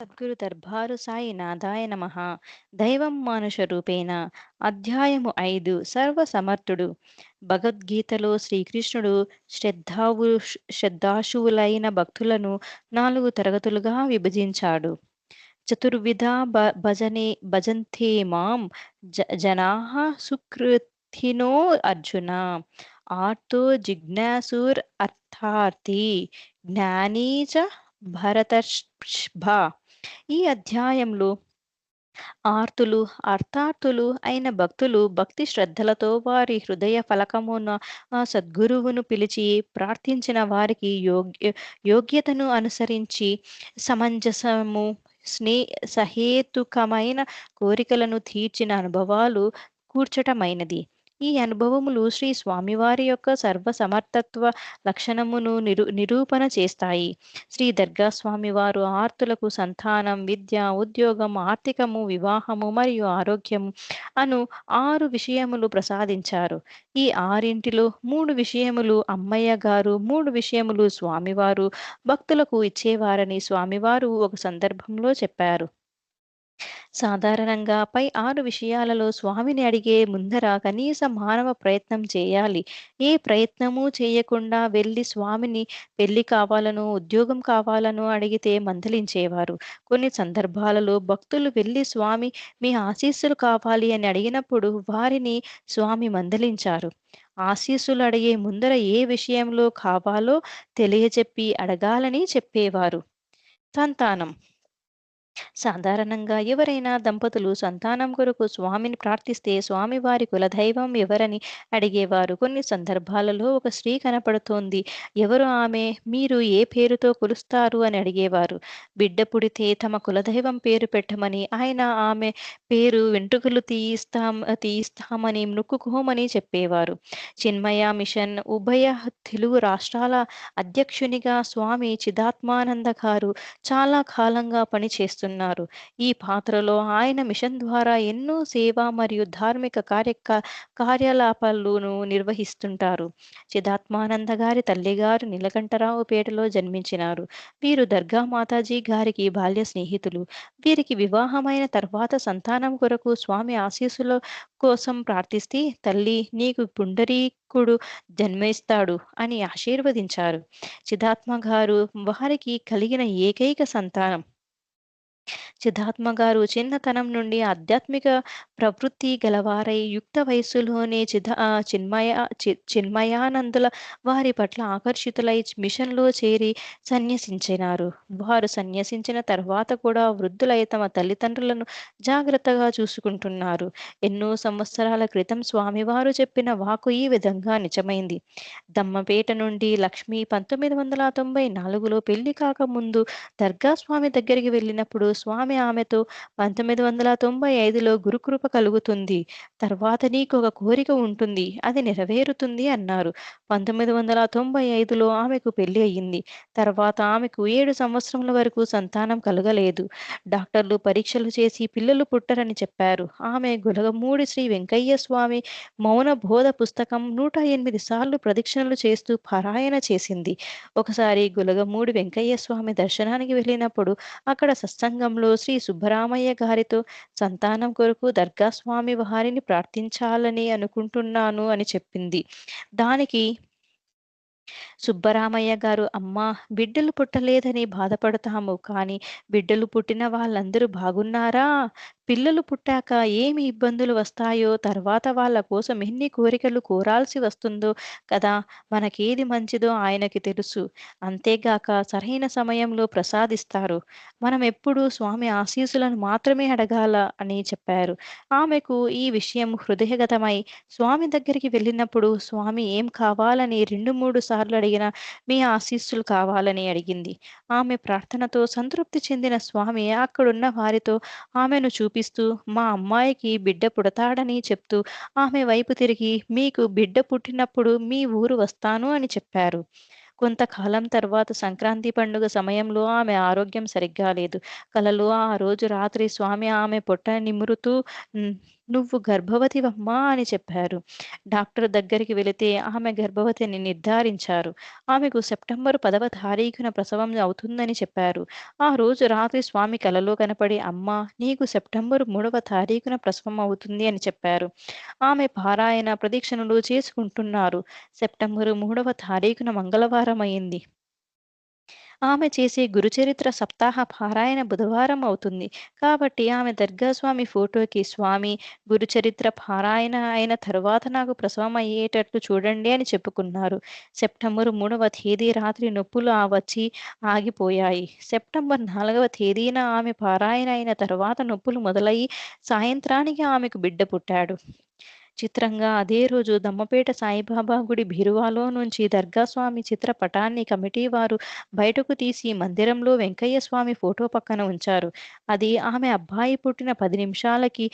సద్గురు దర్బారు సాయి నాదాయ నమ. దైవం మానుష రూపేణ. అధ్యాయము ఐదు. సర్వ సమర్థుడు భగవద్గీతలో శ్రీకృష్ణుడు శ్రద్ధావు శ్రద్ధాశువులైన భక్తులను నాలుగు తరగతులుగా విభజించాడు. చతుర్విధ భ భజనే భజంతే మాం జ జనా సుకృతినో అర్జున. ఆర్తో జిజ్ఞాసుర్ అర్థార్థి. జ్ఞానీ చ భరతర్షభ ఈ అధ్యాయంలో ఆర్తులు అర్థార్థులు అయిన భక్తులు భక్తి శ్రద్ధలతో వారి హృదయ ఫలకమున సద్గురువును పిలిచి ప్రార్థించిన వారికి యోగ్య యోగ్యతను అనుసరించి సమంజసము స్నే సహేతుకమైన కోరికలను తీర్చిన అనుభవాలు కూర్చటమైనది. ఈ అనుభవములు శ్రీ స్వామివారి యొక్క సర్వసమర్థత్వ లక్షణమును నిరు నిరూపణ చేస్తాయి. శ్రీ దర్గా స్వామివారు ఆర్తులకు సంతానం విద్య ఉద్యోగం ఆర్థికము వివాహము మరియు ఆరోగ్యము అను ఆరు విషయములు ప్రసాదించారు. ఈ ఆరింటిలో మూడు విషయములు అమ్మయ్య గారు మూడు విషయములు స్వామివారు భక్తులకు ఇచ్చేవారని స్వామివారు ఒక సందర్భంలో చెప్పారు. సాధారణంగా పై ఆరు విషయాలలో స్వామిని అడిగే ముందర కనీస మానవ ప్రయత్నం చేయాలి. ఏ ప్రయత్నము చేయకుండా వెళ్ళి స్వామిని పెళ్ళి కావాలను ఉద్యోగం కావాలను అడిగితే మందలించేవారు. కొన్ని సందర్భాలలో భక్తులు వెళ్ళి స్వామి మీ ఆశీస్సులు కావాలి అని అడిగినప్పుడు వారిని స్వామి మందలించారు. ఆశీస్సులు అడిగే ముందర ఏ విషయంలో కావాలో తెలియజెప్పి అడగాలని చెప్పేవారు. సంతానం. సాధారణంగా ఎవరైనా దంపతులు సంతానం కొరకు స్వామిని ప్రార్థిస్తే స్వామి వారి కులదైవం ఎవరని అడిగేవారు. కొన్ని సందర్భాలలో ఒక స్త్రీ కనపడుతోంది. ఎవరు ఆమె? మీరు ఏ పేరుతో కొలుస్తారు అని అడిగేవారు. బిడ్డ పుడితే తమ కులదైవం పేరు పెట్టమని ఆయన ఆమె పేరు వెంట్రుకలు తీయిస్తాం తీయిస్తామని నొక్కుకోమని చెప్పేవారు. చిన్మయ మిషన్ ఉభయ తెలుగు రాష్ట్రాల అధ్యక్షునిగా స్వామి చిదాత్మానంద గారు చాలా కాలంగా పనిచేస్తున్నారు చేస్తున్నారు. ఈ పాత్రలో ఆయన మిషన్ ద్వారా ఎన్నో సేవ మరియు ధార్మిక కార్య కార్యలాపాలను నిర్వహిస్తుంటారు. చిదాత్మానంద గారి తల్లిగారు నీలకంఠరావుపేటలో జన్మించినారు. వీరు దర్గా మాతాజీ గారికి బాల్య స్నేహితులు. వీరికి వివాహమైన తర్వాత సంతానం కొరకు స్వామి ఆశీస్సుల కోసం ప్రార్థిస్తే తల్లి నీకు పుండరీకుడు జన్మిస్తాడు అని ఆశీర్వదించారు. చిదాత్మ గారు వారికి కలిగిన ఏకైక సంతానం సిద్ధాత్మ గారు చిన్నతనం నుండి ఆధ్యాత్మిక ప్రవృత్తి గలవారై యుక్త వయస్సులోనే చిద చిన్మయ చిన్మయానందుల వారి పట్ల ఆకర్షితులై మిషన్లో చేరి సన్యసించినారు. వారు సన్యసించిన తర్వాత కూడా వృద్ధులై తమ తల్లిదండ్రులను జాగ్రత్తగా చూసుకుంటున్నారు. ఎన్నో సంవత్సరాల క్రితం స్వామివారు చెప్పిన వాకు ఈ విధంగా నిజమైంది. దమ్మపేట నుండి లక్ష్మి పంతొమ్మిది వందల తొంభై నాలుగులో పెళ్ళి కాకముందు దర్గా స్వామి దగ్గరికి వెళ్ళినప్పుడు స్వామి ఆమెతో పంతొమ్మిది వందల తొంభై ఐదులో గురుకృప కలుగుతుంది. తర్వాత నీకు ఒక కోరిక ఉంటుంది. అది నెరవేరుతుంది అన్నారు. పంతొమ్మిది వందల తొంభై ఐదులో ఆమెకు పెళ్ళి అయ్యింది. తర్వాత ఆమెకు ఏడు సంవత్సరముల వరకు సంతానం కలగలేదు. డాక్టర్లు పరీక్షలు చేసి పిల్లలు పుట్టరని చెప్పారు. ఆమె గులగమూడి శ్రీ వెంకయ్య స్వామి మౌన బోధ పుస్తకం నూట ఎనిమిది సార్లు ప్రదక్షిణలు చేస్తూ పారాయణ చేసింది. ఒకసారి గులగమూడి వెంకయ్య స్వామి దర్శనానికి వెళ్ళినప్పుడు అక్కడ సత్సంగంలో శ్రీ సుబ్బరామయ్య గారితో సంతానం కొరకు దర్గా స్వామి వారిని ప్రార్థించాలని అనుకుంటున్నాను అని చెప్పింది. దానికి సుబ్బరామయ్య గారు అమ్మా బిడ్డలు పుట్టలేదని బాధపడతాము కానీ బిడ్డలు పుట్టిన వాళ్ళందరూ బాగున్నారా? పిల్లలు పుట్టాక ఏమి ఇబ్బందులు వస్తాయో తర్వాత వాళ్ళ కోసం ఎన్ని కోరికలు కోరాల్సి వస్తుందో కదా మనకేది మంచిదో ఆయనకి తెలుసు. అంతేగాక సరైన సమయంలో ప్రసాదిస్తారు. మనం ఎప్పుడూ స్వామి ఆశీస్సులను మాత్రమే అడగాల అని చెప్పారు. ఆమెకు ఈ విషయం హృదయగతమై స్వామి దగ్గరికి వెళ్ళినప్పుడు స్వామి ఏం కావాలని రెండు మూడు సార్లు అడిగిన మీ ఆశీస్సులు కావాలని అడిగింది. ఆమె ప్రార్థనతో సంతృప్తి చెందిన స్వామి అక్కడున్న వారితో ఆమెను చూపిస్తూ మా అమ్మాయికి బిడ్డ పుడతాడని చెప్తూ ఆమె వైపు తిరిగి మీకు బిడ్డ పుట్టినప్పుడు మీ ఊరు వస్తాను అని చెప్పారు. కొంతకాలం తర్వాత సంక్రాంతి పండుగ సమయంలో ఆమె ఆరోగ్యం సరిగ్గా లేదు. కలలో ఆ రోజు రాత్రి స్వామి ఆమె పొట్ట నిమురుతూ నువ్వు గర్భవతివమ్మా అని చెప్పారు. డాక్టర్ దగ్గరికి వెళితే ఆమె గర్భవతిని నిర్ధారించారు. ఆమెకు సెప్టెంబర్ పదవ తారీఖున ప్రసవం అవుతుందని చెప్పారు. ఆ రోజు రాత్రి స్వామి కలలో కనపడి అమ్మా! నీకు సెప్టెంబర్ మూడవ తారీఖున ప్రసవం అవుతుంది అని చెప్పారు. ఆమె పారాయణ, ప్రదక్షిణలు చేసుకుంటున్నారు. సెప్టెంబర్ మూడవ తారీఖున మంగళవారం అయింది. ఆమె చేసే గురుచరిత్ర సప్తాహ పారాయణ బుధవారం అవుతుంది. కాబట్టి ఆమె దర్గా స్వామి ఫోటోకి స్వామి గురుచరిత్ర పారాయణ అయిన తరువాత నాకు ప్రసవం అయ్యేటట్లు చూడండి అని చెప్పుకున్నారు. సెప్టెంబర్ మూడవ తేదీ రాత్రి నొప్పులు ఆ వచ్చి ఆగిపోయాయి. సెప్టెంబర్ నాలుగవ తేదీన ఆమె పారాయణ అయిన తర్వాత నొప్పులు మొదలయ్యి సాయంత్రానికి ఆమెకు బిడ్డ పుట్టాడు. చిత్రంగా అదే రోజు దమ్మపేట సాయిబాబా గుడి బీరువాలో నుంచి దర్గా స్వామి చిత్రపటాన్ని కమిటీ వారు బయటకు తీసి మందిరంలో వెంకయ్య స్వామి ఫోటో పక్కన ఉంచారు. అది ఆమె అబ్బాయి పుట్టిన పది నిమిషాలకి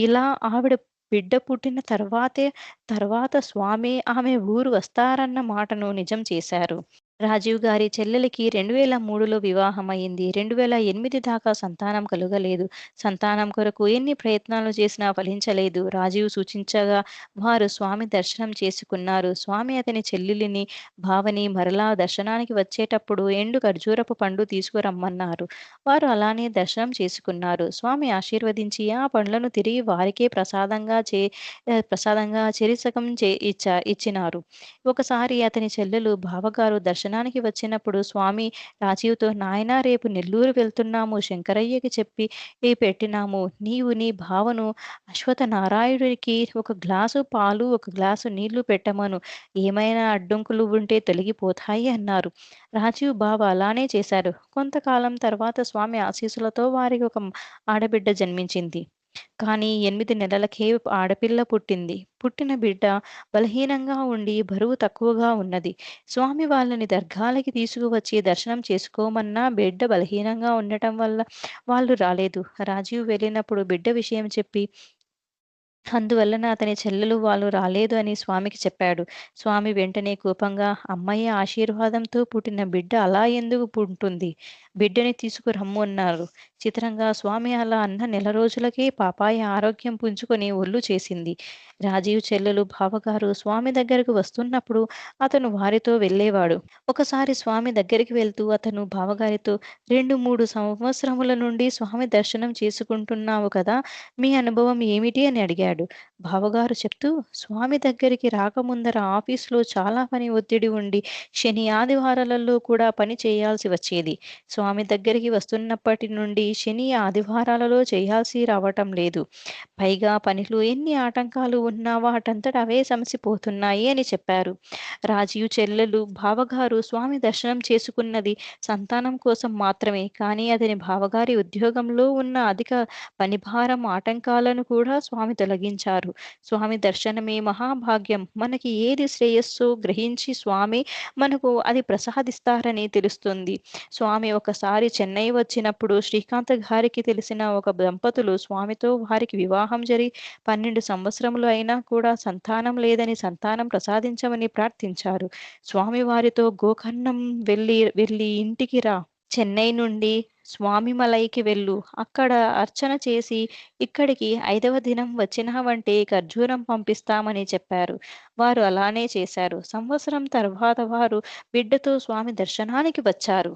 ఇలా ఆవిడ బిడ్డ పుట్టిన తర్వాతే తర్వాత స్వామి ఆమె ఊరు వస్తారన్న మాటను నిజం చేశారు. రాజీవ్ గారి చెల్లెలికి 2003లో వివాహమయింది. 2008 దాకా సంతానం కలుగలేదు. సంతానం కొరకు ఎన్ని ప్రయత్నాలు చేసినా ఫలించలేదు. రాజీవ్ సూచించగా వారు స్వామి దర్శనం చేసుకున్నారు. స్వామి అతని చెల్లెలిని, భావని మరలా దర్శనానికి వచ్చేటప్పుడు ఎండు ఖర్జూరపు పండు తీసుకురమ్మన్నారు. వారు అలానే దర్శనం చేసుకున్నారు. స్వామి ఆశీర్వదించి ఆ పండ్లను తిరిగి వారికే ప్రసాదంగా చే ప్రసాదంగా చెరిసగం చే ఇచ్చా ఇచ్చినారు. ఒకసారి అతని చెల్లెలు బావగారు దర్శనానికి వచ్చినప్పుడు స్వామి రాజీవ్‌తో నాయనా రేపు నెల్లూరు వెళ్తున్నాము. శంకరయ్యకి చెప్పి ఈ పెట్టినాము. నీవు నీ బావను అశ్వత్థనారాయణుడికి ఒక గ్లాసు పాలు, ఒక గ్లాసు నీళ్ళు పెట్టమను. ఏమైనా అడ్డంకులు ఉంటే తొలగిపోతాయి అన్నారు. రాజీవ్ బావ అలానే చేశారు. కొంతకాలం తర్వాత స్వామి ఆశీస్సులతో వారికి ఒక ఆడబిడ్డ జన్మించింది. కానీ ఎనిమిది నెలలకే ఆడపిల్ల పుట్టింది. పుట్టిన బిడ్డ బలహీనంగా ఉండి బరువు తక్కువగా ఉన్నది. స్వామి వాళ్ళని దర్గాలకి తీసుకువచ్చి దర్శనం చేసుకోమన్నా బిడ్డ బలహీనంగా ఉండటం వల్ల వాళ్ళు రాలేదు. రాజీవ్ వెళ్ళినప్పుడు బిడ్డ విషయం చెప్పి అందువలన అతని చెల్లెలు వాళ్ళు రాలేదు అని స్వామికి చెప్పాడు. స్వామి వెంటనే కోపంగా అమ్మయ్య ఆశీర్వాదంతో పుట్టిన బిడ్డ అలా ఎందుకు పుట్టుంది బిడ్డని తీసుకురమ్ము అన్నారు. చిత్రంగా స్వామి అలా అన్న నెల రోజులకే పాపాయ ఆరోగ్యం పుంజుకొని ఒళ్ళు చేసింది. రాజీవ్ చెల్లెలు బావగారు స్వామి దగ్గరకు వస్తున్నప్పుడు అతను వారితో వెళ్ళేవాడు. ఒకసారి స్వామి దగ్గరికి వెళ్తూ అతను బావగారితో 2, 3 సంవత్సరముల నుండి స్వామి దర్శనం చేసుకుంటున్నావు కదా! మీ అనుభవం ఏమిటి? అని అడిగాడు. బావగారు చెప్తూ స్వామి దగ్గరికి రాకముందర ఆఫీసులో చాలా పని ఒత్తిడి ఉండి శని, ఆదివారాలలో కూడా పని చేయాల్సి వచ్చేది. స్వామి దగ్గరికి వస్తున్నప్పటి నుండి శని, ఆదివారాలలో చేయాల్సి రావటం లేదు. పైగా పనిలో ఎన్ని ఆటంకాలు ఉన్నా వాటంతట అవే సమసిపోతున్నాయి అని చెప్పారు. రాజీవ్ చెల్లెలు బావగారు స్వామి దర్శనం చేసుకున్నది సంతానం కోసం మాత్రమే. కానీ అతని బావగారి ఉద్యోగంలో ఉన్న అధిక పనిభారం, ఆటంకాలను కూడా స్వామి కలిగించారు స్వామి దర్శనమే మహాభాగ్యం. మనకి ఏది శ్రేయస్సు గ్రహించి స్వామి మనకు అది ప్రసాదిస్తారని తెలుస్తుంది. స్వామి ఒకసారి చెన్నై వచ్చినప్పుడు శ్రీకాంత్ గారికి తెలిసిన ఒక దంపతులు స్వామితో వారికి వివాహం జరిగి 12 సంవత్సరములు అయినా కూడా సంతానం లేదని సంతానం ప్రసాదించమని ప్రార్థించారు. స్వామి వారితో గోకర్ణం వెళ్ళి వెళ్ళి ఇంటికి రా. చెన్నై నుండి స్వామిమలైకి వెళ్ళు. అక్కడ అర్చన చేసి ఇక్కడికి ఐదవ దినం వచ్చినావంటే ఖర్జూరం పంపిస్తామని చెప్పారు. వారు అలానే చేశారు. సంవత్సరం తర్వాత వారు బిడ్డతో స్వామి దర్శనానికి వచ్చారు.